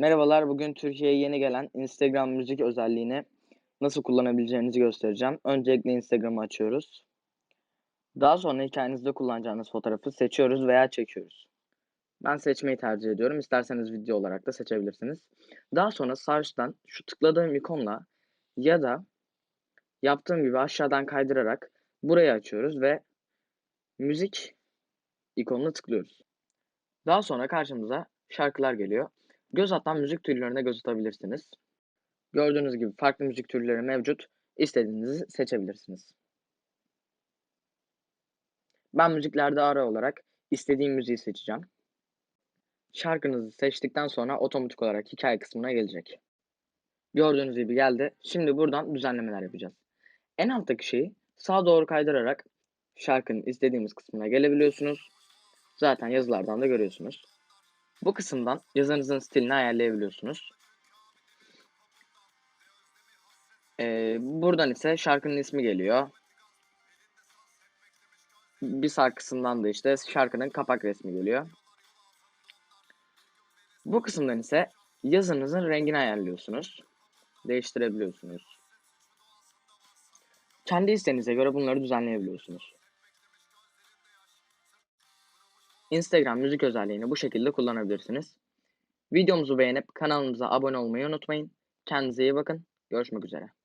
Merhabalar, bugün Türkiye'ye yeni gelen Instagram müzik özelliğini nasıl kullanabileceğinizi göstereceğim. Öncelikle Instagram'ı açıyoruz. Daha sonra hikayenizde kullanacağınız fotoğrafı seçiyoruz veya çekiyoruz. Ben seçmeyi tercih ediyorum. İsterseniz video olarak da seçebilirsiniz. Daha sonra sağ üstten şu tıkladığım ikonla ya da yaptığım gibi aşağıdan kaydırarak burayı açıyoruz ve müzik ikonuna tıklıyoruz. Daha sonra karşımıza şarkılar geliyor. Göz atan müzik türlerine göz atabilirsiniz. Gördüğünüz gibi farklı müzik türleri mevcut. İstediğinizi seçebilirsiniz. Ben müziklerde ara olarak istediğim müziği seçeceğim. Şarkınızı seçtikten sonra otomatik olarak hikaye kısmına gelecek. Gördüğünüz gibi geldi. Şimdi buradan düzenlemeler yapacağız. En alttaki şeyi sağa doğru kaydırarak şarkının istediğimiz kısmına gelebiliyorsunuz. Zaten yazılardan da görüyorsunuz. Bu kısımdan yazınızın stilini ayarlayabiliyorsunuz. Ee, buradan ise şarkının ismi geliyor. Bir sağ kısımdan da işte şarkının kapak resmi geliyor. Bu kısımdan ise yazınızın rengini ayarlıyorsunuz. Değiştirebiliyorsunuz. Kendi isteğinize göre bunları düzenleyebiliyorsunuz. Instagram müzik özelliğini bu şekilde kullanabilirsiniz. Videomuzu beğenip kanalımıza abone olmayı unutmayın. Kendinize iyi bakın. Görüşmek üzere.